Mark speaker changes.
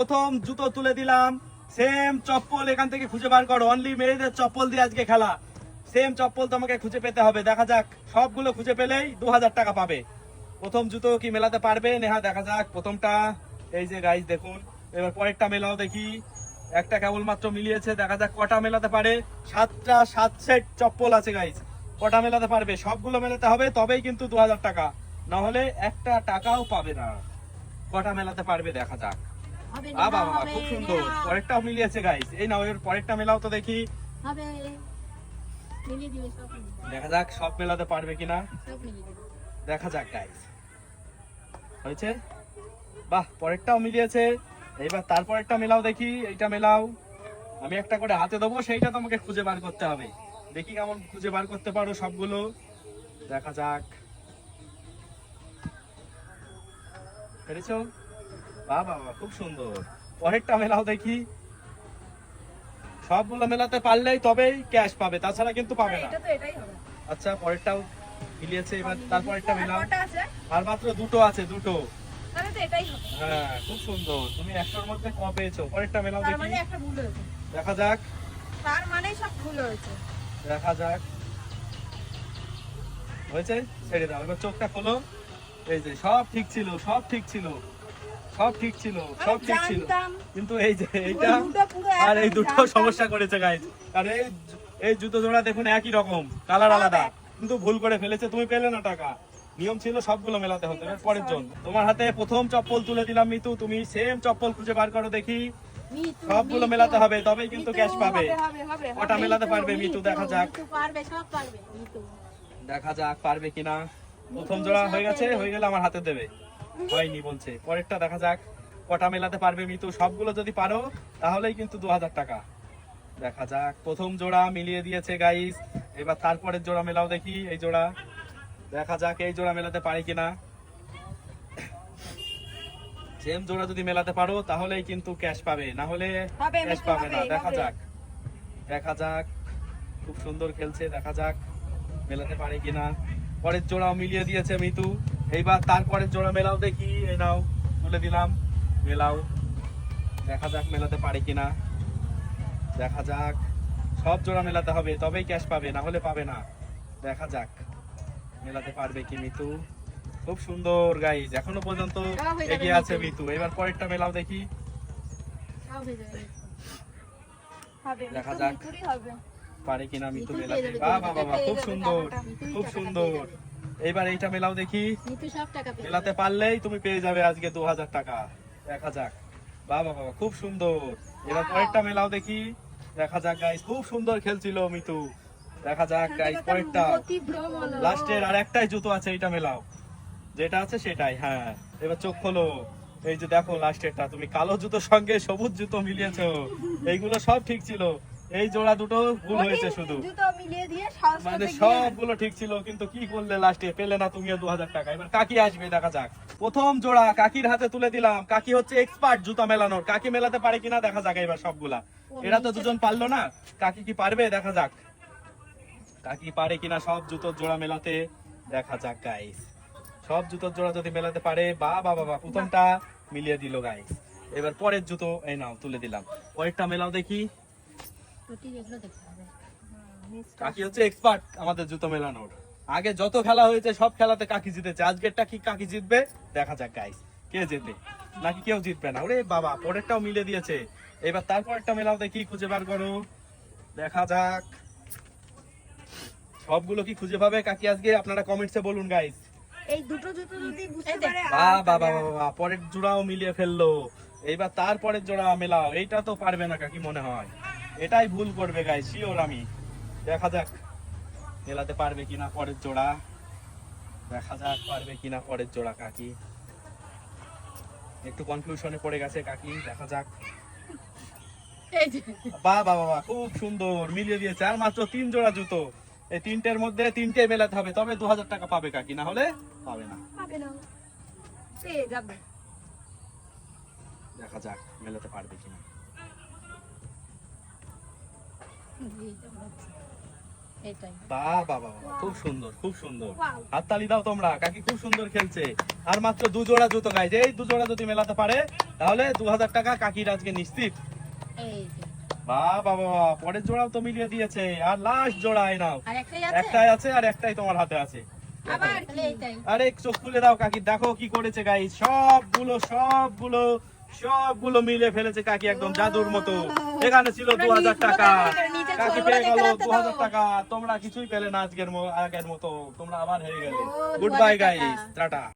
Speaker 1: প্রথম জুতো তুলে দিলাম। সেম চপ্পল এখান থেকে খুঁজে বার করো। অনলি মেয়েদের চপ্পল দিয়ে আজকে খেলা। সেম চপ্পল তোমাকে খুঁজে পেতে হবে। দেখা যাক, সবগুলো খুঁজে পেলেই দু হাজার টাকা পাবে। প্রথম জুতো কি মেলাতে পারবে? নেহা, দেখা যাক। প্রথমটা, এই যে গাইজ দেখুন। এবার পরেরটা মেলাও দেখি। একটা কেবলমাত্র মিলিয়েছে। দেখা যাক কটা মেলাতে পারে। সাতটা, সাত সেট চপ্পল আছে গাইজ কটা মেলাতে পারবে? সবগুলো মেলাতে হবে, তবেই কিন্তু দু হাজার টাকা। না হলে একটা টাকাও পাবে না। কটা মেলাতে পারবে? দেখা যাক। আ
Speaker 2: না,
Speaker 1: বাবা
Speaker 2: হবে
Speaker 1: খুব সুন্দর।
Speaker 2: না,
Speaker 1: পরেরটাও মিলিয়েছে গাইস এই নাও এর পরেরটা মেলাও তো দেখি।
Speaker 2: হবে। মিলিয়ে দিবে সব মিলিয়ে দিবে,
Speaker 1: দেখা যাক সব মেলাতে পারবে কিনা।
Speaker 2: সব মিলিয়ে দিবে।
Speaker 1: দেখা যাক গাইস হয়েছে? বাহ পরেরটাও মিলিয়েছে। এইবার তারপরেরটা মেলাও দেখি এইটা মেলাও। আমি একটা করে হাতে দেবো সেইটা তোমাকে খুঁজে বার করতে হবে। দেখি কেমন খুঁজে বার করতে পারো সবগুলো। দেখা যাক। পেরেছ? বাবা খুব সুন্দর। পরেরটা মেলাও দেখি। সবগুলো মেলাতে পারলেই তবেই ক্যাশ পাবে তাছাড়া কিন্তু পাবে না।
Speaker 2: হবে।
Speaker 1: আচ্ছা পরেরটাও মিলিয়েছে এবার তারপরেরটা মেলাও
Speaker 2: কটা
Speaker 1: আর মাত্র দুটো আছে দুটো। হ্যাঁ খুব সুন্দর। তুমি একশোর মধ্যে পেয়েছ? পরেরটা মেলাও দেখি।
Speaker 2: মানে একটা
Speaker 1: দেখা যাক।
Speaker 2: তার মানেই সব ভুল হয়েছে।
Speaker 1: দেখা যাক। হয়েছে? ছেড়ে দাও। এবার চোখটা খোলো। এই যে সব ঠিক ছিল সব ঠিক ছিল। সব ঠিক ছিল সব ঠিক ছিল। কিন্তু এই যে এইটা আর এই দুটো সমস্যা করেছে গাইজ আর এই এই জুতো জোড়া দেখুন একই রকম কালার আলাদা। কিন্তু ভুল করে ফেলেছে তুমি পেলে না টাকা। নিয়ম ছিল সবগুলো মেলাতে হতো। পরের জন। তোমার হাতে প্রথম চপ্পল তুলে দিলাম মিতু। তুমি সেম চপ্পল খুঁজে বার করো দেখি। সবগুলো মেলাতে হবে তবেই কিন্তু ক্যাশ পাবে। কটা মেলাতে পারবে মিতু? দেখা যাক। দেখা যাক পারবে কিনা। প্রথম জোড়া হয়ে গেছে হয়ে গেলে আমার হাতে দেবে। হয়নি বলছে। পরেরটা দেখা যাক কটা মেলাতে পারবে মিতু। সবগুলো যদি পারো তাহলেই কিন্তু দু হাজার টাকা। দেখা যাক প্রথম জোড়া মিলিয়ে দিয়েছে গাইস এবার তারপরের জোড়া মেলাও দেখি এই জোড়া। দেখা যাক এই জোড়া মেলাতে পারি কিনা। সেম জোড়া যদি মেলাতে পারো তাহলেই কিন্তু ক্যাশ পাবে। না হলে ক্যাশ পাবে না। দেখা যাক। দেখা যাক খুব সুন্দর খেলছে। দেখা যাক মেলাতে পারে কিনা। পরের জোড়াও মিলিয়ে দিয়েছে মিতু। এইবার তারপরের জোড়া মেলাও দেখি এই নাও তুলে দিলাম মেলাও। দেখা যাক মেলাতে পারে কিনা। দেখা যাক সব জোড়া মেলাতে হবে তবেই ক্যাশ পাবে না হলে পাবে না। দেখা যাক মেলাতে পারবে কি মিতু? খুব সুন্দর গাইজ এখনও পর্যন্ত এগিয়ে আছে
Speaker 2: মিতু।
Speaker 1: এবার পরেরটা মেলাও দেখি। দেখা যাক। পারে কিনা মিতু
Speaker 2: মিতু
Speaker 1: মেলাতে। বাহ বাহ বাহ খুব সুন্দর খুব সুন্দর। এইবার এইটা মেলাও দেখি। মেলাতে পারলেই তুমি পেয়ে যাবে আজকে দু হাজার টাকা। দেখা যাক। বাবা বাবা খুব সুন্দর। এবার পরেরটা মেলাও দেখি। দেখা যাক গাইস খুব সুন্দর খেলছিল মিতু। দেখা যাক গাইস পরেরটা। লাস্টের আর একটাই জুতো আছে এটা মেলাও। যেটা আছে সেটাই হ্যাঁ। এবার চোখ খোলো। এই যে দেখো লাস্টেরটা তুমি কালো জুতোর সঙ্গে সবুজ জুতো মিলিয়েছো। এইগুলো সব ঠিক ছিল। এই জোড়া দুটো ভুল হয়েছে শুধু। মানে সবগুলো ঠিক ছিল কিন্তু কি করলে লাস্টে পেলে না তুমিও দু হাজার টাকা। এবার কাকি আসবে দেখা যাক। প্রথম জোড়া কাকির হাতে তুলে দিলাম। কাকি হচ্ছে এক্সপার্ট জুতা মেলানোর। কাকি মেলাতে পারে কিনা দেখা যাক এবার সবগুলা। এরা তো দুজন পারল না। কাকি কি পারবে দেখা যাক। কাকি পারে কিনা সব জুতোর জোড়া মেলাতে দেখা যাক গাইস সব জুতোর জোড়া যদি মেলাতে পারে বা বা বাবা প্রথমটা মিলিয়ে দিল গাইস এবার পরের জুতো এই নাও তুলে দিলাম। পরেরটা মেলাও দেখি। কাকি হচ্ছে এক্সপার্ট আমাদের জুতো মেলানোর। আগে যত খেলা হয়েছে সব খেলাতে কাকি জিতেছে। আজকেরটা কি কাকি জিতবে? দেখা যাক গাইস কে জেতে? নাকি কেউ জিতবে না? ওরে বাবা পরেরটাও মিলে দিয়েছে। এবার তারপরেরটা মেলাও দেখি খুঁজে বার করো? দেখা যাক। সবগুলো কি খুঁজে পাবে কাকি আজকে? আপনারা কমেন্টসে বলুন গাইস
Speaker 2: এই দুটো জুতো যদি বুঝতে পারে
Speaker 1: বা বাবা বাবা পরের জোড়াও মিলিয়ে ফেলল। এইবার তারপরের জোড়া মেলাও। এইটা তো পারবে না কাকি মনে হয়। এটাই ভুল করবে গাই শিওর আমি। দেখা যাক মেলাতে পারবে কিনা পরের জোড়া। দেখা যাক পারবে কিনা পরের জোড়া কাকি। একটু কনফিউশনে পড়ে গেছে কাকি দেখা যাক।
Speaker 2: এই যে।
Speaker 1: বা বাবা খুব সুন্দর মিলিয়ে দিয়েছে। আর মাত্র তিন জোড়া জুতো। এই তিনটের মধ্যে তিনটে মেলাতে হবে তবে দু হাজার টাকা পাবে কাকি না হলে পাবে না। দেখা যাক মেলাতে পারবে কিনা
Speaker 2: এটাই
Speaker 1: বাহ বাহ বাহ বাহ, খুব সুন্দর খুব সুন্দর।
Speaker 2: Wow.
Speaker 1: হাততালি দাও তোমরা কাকি খুব সুন্দর খেলছে। আর মাত্র দু জোড়া জুতো গাইজ এই দু জোড়া যদি মেলাতে পারে তাহলে দু হাজার টাকা কাকির আজকে নিশ্চিত।
Speaker 2: এই যে
Speaker 1: বাহ বাহ বাহ, বাহ, পরের জোড়াও তো মিলিয়ে দিয়েছে আর লাস্ট জোড়া নাও।
Speaker 2: একটাই আছে?
Speaker 1: আর একটাই তোমার হাতে আছে। আরে চোখ খুলে দাও কাকি দেখো কি করেছে গাই সবগুলো সবগুলো সবগুলো মিলে ফেলেছে কাকি একদম জাদুর মতো। এখানে ছিল দু হাজার টাকা। কাকি পেয়ে গেল দু হাজার টাকা। তোমরা কিছুই পেলে না আজকের আগের মতো। তোমরা আবার হেরে গেলে। Good bye. Guys tata.